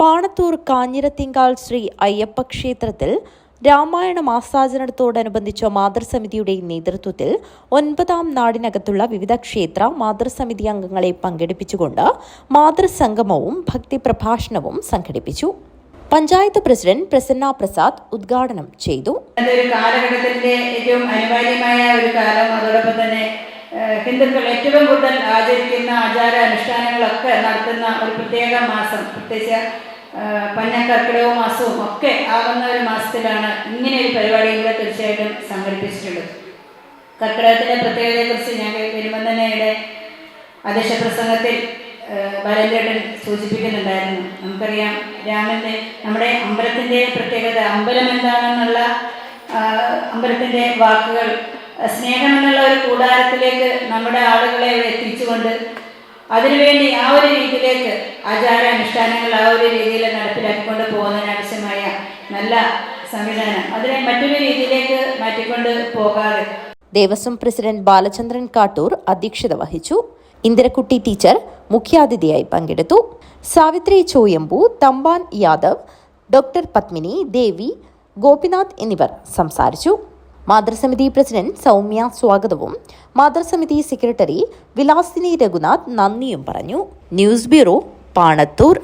പാണത്തൂർ കാഞ്ഞിരത്തിങ്കാൽ ശ്രീ അയ്യപ്പ ക്ഷേത്രത്തിൽ രാമായണ മാസാചരണത്തോടനുബന്ധിച്ച മാതൃസമിതിയുടെ നേതൃത്വത്തിൽ ഒൻപതാം നാടിനകത്തുള്ള വിവിധ ക്ഷേത്ര മാതൃസമിതി അംഗങ്ങളെ പങ്കെടുപ്പിച്ചുകൊണ്ട് മാതൃസംഗമവും ഭക്തിപ്രഭാഷണവും സംഘടിപ്പിച്ചു. പഞ്ചായത്ത് പ്രസിഡന്റ് പ്രസന്ന പ്രസാദ് ഉദ്ഘാടനം ചെയ്തു. കാലഘട്ടത്തിന്റെ ഏറ്റവും അനിവാര്യമായ ഒരു കാലം. അതോടൊപ്പം തന്നെ ഹിന്ദുക്കൾ ഏറ്റവും കൂടുതൽ ആചരിക്കുന്ന ആചാര അനുഷ്ഠാനങ്ങളൊക്കെ നടത്തുന്ന ഒരു പ്രത്യേക മാസം പ്രത്യേകിച്ച് പഞ്ഞക്കർക്കിടവും മാസവും ഒക്കെ ആകുന്ന ഒരു മാസത്തിലാണ് ഇങ്ങനെ ഒരു പരിപാടി ഇവിടെ തീർച്ചയായിട്ടും സംഘടിപ്പിച്ചിട്ടുള്ളത്. കർക്കിടകത്തിന്റെ പ്രത്യേകതയെക്കുറിച്ച് ഞാൻ ഇവിടെ അധ്യക്ഷ പ്രസംഗത്തിൽ ബാലചേട്ടൻ സൂചിപ്പിക്കുന്നുണ്ടായിരുന്നു. നമുക്കറിയാം രാമന്റെ നമ്മുടെ അമ്പലത്തിന്റെ പ്രത്യേകത അമ്പലം എന്താണെന്നുള്ള അമ്പലത്തിന്റെ വാക്കുകൾ സ്നേഹം എന്നുള്ള ഒരു കൂടാരത്തിലേക്ക് നമ്മുടെ ആളുകളെ എത്തിച്ചുകൊണ്ട് അതിനുവേണ്ടി ആ ഒരു രീതിയിലേക്ക് ആചാരാനുഷ്ഠാനങ്ങൾ ആ ഒരു രീതിയിൽ നടപ്പിലാക്കിക്കൊണ്ട് പോകുന്നതിനാവശ്യമായ നല്ല സംവിധാനം അതിനെ മറ്റൊരു രീതിയിലേക്ക് മാറ്റിക്കൊണ്ട് പോകാതെ. ദേവസ്വം പ്രസിഡന്റ് ബാലചന്ദ്രൻ കാട്ടൂർ അധ്യക്ഷത വഹിച്ചു. ഇന്ദിരക്കുട്ടി ടീച്ചർ മുഖ്യാതിഥിയായി പങ്കെടുത്തു. സാവിത്രി ചോയമ്പു തമ്പാൻ യാദവ് ഡോക്ടർ പത്മിനി ദേവി ഗോപിനാഥ് എന്നിവർ സംസാരിച്ചു. മാതൃസമിതി പ്രസിഡന്റ് സൗമ്യ സ്വാഗതവും. മാതൃസമിതി സെക്രട്ടറി വിലാസിനി രഘുനാഥ് നന്ദിയും പറഞ്ഞു. News bureau Panathur.